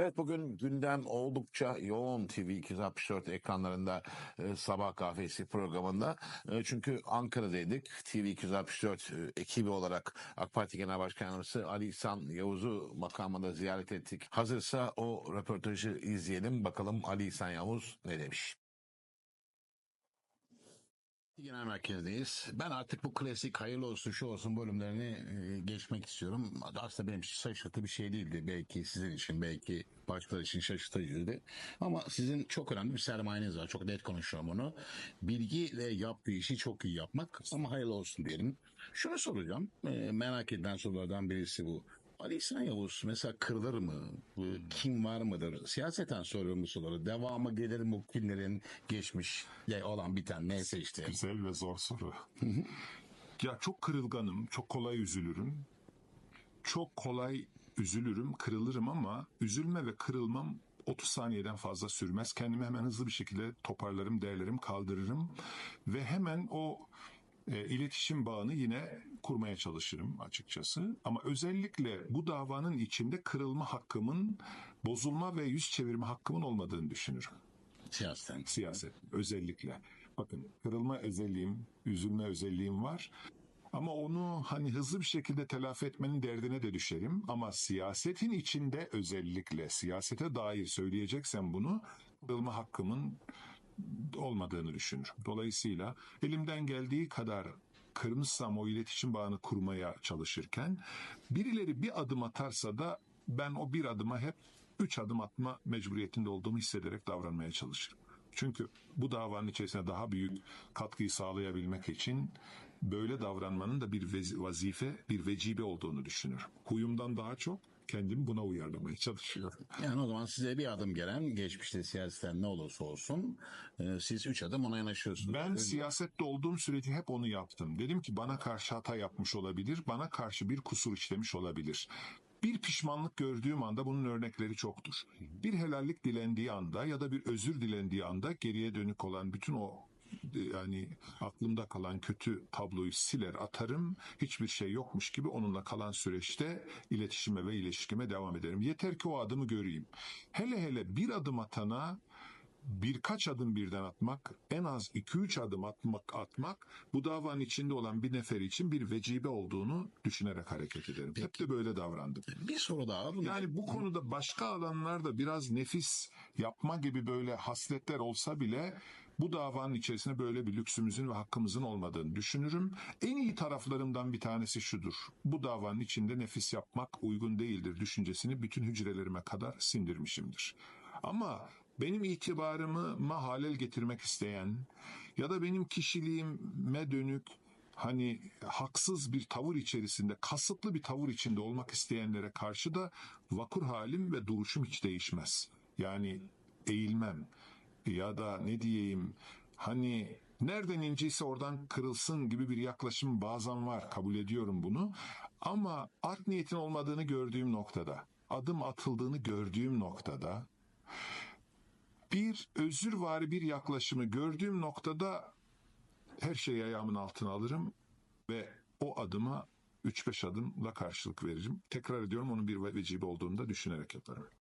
Evet bugün gündem oldukça yoğun TV 264 ekranlarında e, sabah kahvesi programında. E, çünkü Ankara'daydık. TV 264 e, ekibi olarak AK Parti Genel Başkan Yardımcısı Ali İhsan Yavuz'u makamında ziyaret ettik. Hazırsa o röportajı izleyelim. Bakalım Ali İhsan Yavuz ne demiş? Genel merkezdeyiz. Ben artık bu klasik hayırlı olsun şu olsun bölümlerini e, geçmek istiyorum. Aslında benim için şaşırtıcı bir şey değildi. Belki sizin için, belki başkaları için şaşırtıcıydı. Ama sizin çok önemli bir sermayeniz var. Çok net konuşuyorum onu. Bilgiyle yaptığı işi çok iyi yapmak ama hayırlı olsun diyelim. Şunu soracağım. E, merak edilen sorulardan birisi bu. Ali İhsan Yavuz mesela kırılır mı? Bu Kim var mıdır? Siyaseten soruyorum bu soruları. Devamı gelir mi bu filmlerin geçmiş olan biten neyse işte. Güzel ve zor soru. ya çok kırılganım, çok kolay üzülürüm. Çok kolay üzülürüm, kırılırım ama üzülme ve kırılmam 30 saniyeden fazla sürmez. Kendimi hemen hızlı bir şekilde toparlarım, değerlerim, kaldırırım ve hemen o e, iletişim bağını yine kurmaya çalışırım açıkçası. Ama özellikle bu davanın içinde kırılma hakkımın, bozulma ve yüz çevirme hakkımın olmadığını düşünürüm Siyaseten. siyaset özellikle. Bakın kırılma özelliğim, üzülme özelliğim var. Ama onu hani hızlı bir şekilde telafi etmenin derdine de düşerim. Ama siyasetin içinde özellikle siyasete dair söyleyeceksem bunu kırılma hakkımın olmadığını düşünürüm. Dolayısıyla elimden geldiği kadar kırmışsam o iletişim bağını kurmaya çalışırken birileri bir adım atarsa da ben o bir adıma hep üç adım atma mecburiyetinde olduğumu hissederek davranmaya çalışırım. Çünkü bu davanın içerisine daha büyük katkıyı sağlayabilmek için böyle davranmanın da bir vazife, bir vecibe olduğunu düşünürüm. Huyumdan daha çok kendimi buna uyarlamaya çalışıyorum. Yani o zaman size bir adım gelen geçmişte siyasetten ne olursa olsun e, siz üç adım ona yanaşıyorsunuz. Ben siyasette olduğum sürece hep onu yaptım. Dedim ki bana karşı hata yapmış olabilir, bana karşı bir kusur işlemiş olabilir. Bir pişmanlık gördüğüm anda bunun örnekleri çoktur. Bir helallik dilendiği anda ya da bir özür dilendiği anda geriye dönük olan bütün o yani aklımda kalan kötü tabloyu siler atarım. Hiçbir şey yokmuş gibi onunla kalan süreçte iletişime ve ilişkime devam ederim. Yeter ki o adımı göreyim. Hele hele bir adım atana birkaç adım birden atmak, en az 2-3 adım atmak atmak bu davanın içinde olan bir nefer için bir vecibe olduğunu düşünerek hareket ederim. Hep de böyle davrandım. Bir soru daha. Bunu Yani bu konuda başka alanlarda biraz nefis yapma gibi böyle hasletler olsa bile bu davanın içerisinde böyle bir lüksümüzün ve hakkımızın olmadığını düşünürüm. En iyi taraflarımdan bir tanesi şudur. Bu davanın içinde nefis yapmak uygun değildir düşüncesini bütün hücrelerime kadar sindirmişimdir. Ama benim itibarımı mahalel getirmek isteyen ya da benim kişiliğime dönük hani haksız bir tavır içerisinde, kasıtlı bir tavır içinde olmak isteyenlere karşı da vakur halim ve duruşum hiç değişmez. Yani eğilmem ya da ne diyeyim hani nereden inciyse oradan kırılsın gibi bir yaklaşım bazen var kabul ediyorum bunu ama art niyetin olmadığını gördüğüm noktada adım atıldığını gördüğüm noktada bir özürvari bir yaklaşımı gördüğüm noktada her şeyi ayağımın altına alırım ve o adıma 3-5 adımla karşılık veririm. Tekrar ediyorum onun bir vecibe olduğunu da düşünerek yaparım.